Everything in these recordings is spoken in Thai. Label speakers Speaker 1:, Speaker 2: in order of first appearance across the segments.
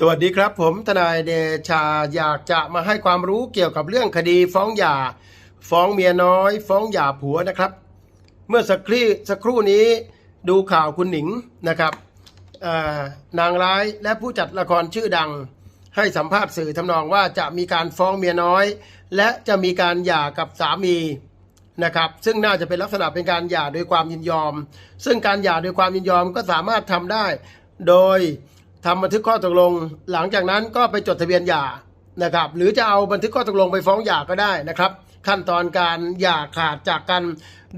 Speaker 1: สวัสดีครับผมทนายเดชาอยากจะมาให้ความรู้เกี่ยวกับเรื่องคดีฟ้องหย่า ฟ้องเมียน้อย ฟ้องหย่าผัวนะครับ เมื่อสักครู่สักครู่นี้ดูข่าวคุณหนิงนะครับนางร้ายและผู้จัดละครชื่อดัง ให้สัมภาษณ์สื่อทำนองว่าจะมีการฟ้องเมียน้อย และจะมีการหย่ากับสามีนะครับซึ่งน่าจะเป็นลักษณะเป็นการหย่าโดยความยินยอม ซึ่งการหย่าโดยความยินยอมก็สามารถทำได้ โดย ทำบันทึกข้อตกลง หลังจากนั้นก็ไปจดทะเบียนหย่านะครับ หรือจะเอาบันทึกข้อตกลงไปฟ้องหย่าก็ได้นะครับ ขั้นตอนการหย่าขาดจากกัน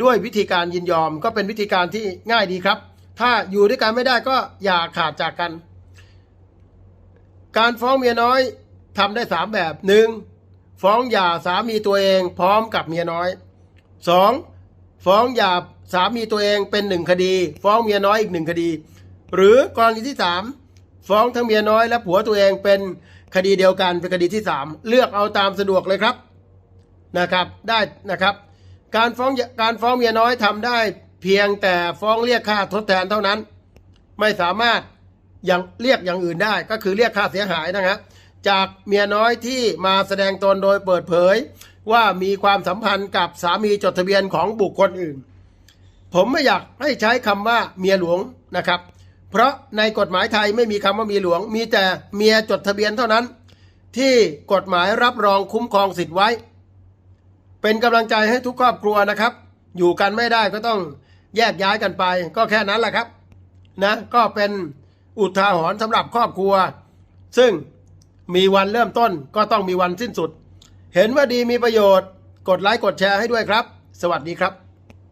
Speaker 1: ด้วยวิธีการยินยอม ก็เป็นวิธีการที่ง่ายดีครับ ถ้าอยู่ด้วยกันไม่ได้ก็หย่าขาดจากกัน การฟ้องเมียน้อยทำได้สามแบบหนึ่งฟ้องหย่าสามีตัวเองพร้อมกับเมียน้อยสองฟ้องหย่าสามีตัวเองเป็นหนึ่งคดี ฟ้องเมียน้อยอีกหนึ่งคดี หรือกรณีที่สาม ฟ้องทั้งเมียน้อยและผัวตัวเองเป็นคดีเดียวกันเป็นคดีที่สามเลือกเอาตามสะดวกเลยครับนะครับได้นะครับ การฟ้องการฟ้องเมียน้อยทำได้เพียงแต่ฟ้องเรียกค่าทดแทนเท่านั้น ไม่สามารถยังเรียกอย่างอื่นได้ก็คือเรียกค่าเสียหายนะฮะจากเมียน้อยที่มาแสดงตนโดยเปิดเผย ว่ามีความสัมพันธ์กับสามีจดทะเบียนของบุคคลอื่น ผมไม่อยากให้ใช้คำว่าเมียหลวงนะครับ เพราะในกฎหมายไทยไม่มีคำว่ามีหลวง มีแต่เมียจดทะเบียนเท่านั้น ที่กฎหมายรับรองคุ้มครองสิทธิ์ไว้ เป็นกำลังใจให้ทุกครอบครัวนะครับ อยู่กันไม่ได้ก็ต้องแยกย้ายกันไป ก็แค่นั้นแหละครับนะก็เป็นอุทาหรณ์สำหรับครอบครัว ซึ่งมีวันเริ่มต้นก็ต้องมีวันสิ้นสุด เห็นว่าดีมีประโยชน์ กดไลค์กดแชร์ให้ด้วยครับ สวัสดีครับ